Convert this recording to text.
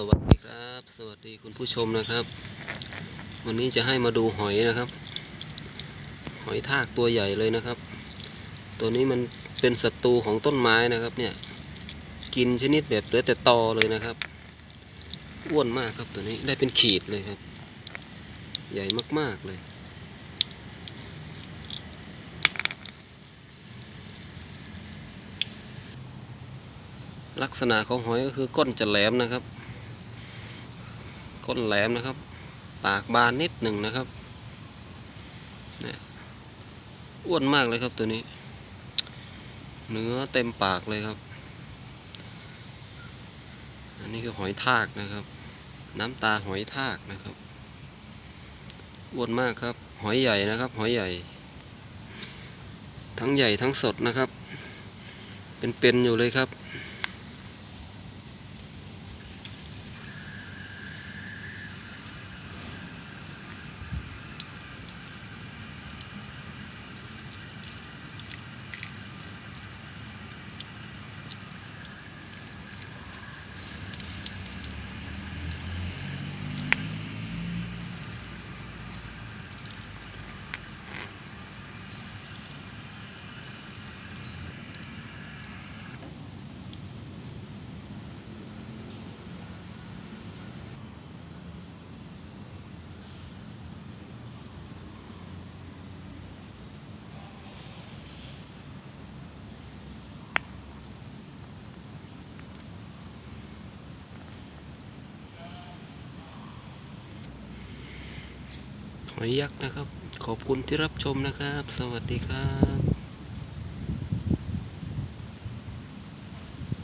สวัสดีครับ สวัสดีคุณผู้ชมนะครับ วันนี้จะให้มาดูหอยนะครับ หอยทากตัวใหญ่เลยนะครับ ตัวนี้มันเป็นศัตรูของต้นไม้นะครับ เนี่ย กินชนิดแบบเหลือแต่ตอเลยนะครับอ้วนมากครับตัวนี้ได้เป็นขีดเลยครับ ใหญ่มากๆเลย ลักษณะของหอยก็คือก้นจะแหลมนะครับ ก้นแหลมนะครับ ปากบานนิดหนึ่งนะครับเนี่ยอ้วนมากเลยครับตัวนี้ เนื้อเต็มปากเลยครับ อันนี้คือหอยทากนะครับ น้ำตาหอยทากนะครับอ้วนมากครับ หอยใหญ่นะครับ หอยใหญ่ ทั้งใหญ่ทั้งสดนะครับ เป็นๆอยู่เลยครับ หอยยักษ์นะครับ ขอบคุณที่รับชมนะครับ สวัสดีครับ